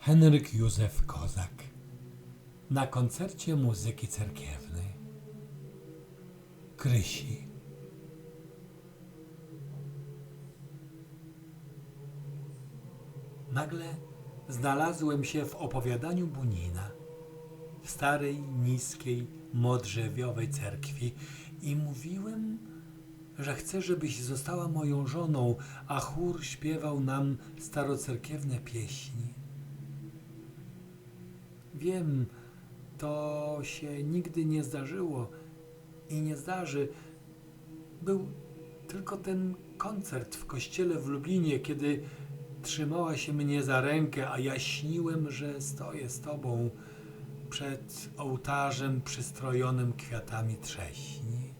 Henryk Józef Kozak na koncercie muzyki cerkiewnej. Krysi. Nagle znalazłem się w opowiadaniu Bunina w starej, niskiej, modrzewiowej cerkwi i mówiłem, że chcę, żebyś została moją żoną, a chór śpiewał nam starocerkiewne pieśni. Wiem, to się nigdy nie zdarzyło i nie zdarzy. Był tylko ten koncert w kościele w Lublinie, kiedy trzymała się mnie za rękę, a ja śniłem, że stoję z tobą przed ołtarzem przystrojonym kwiatami trześni.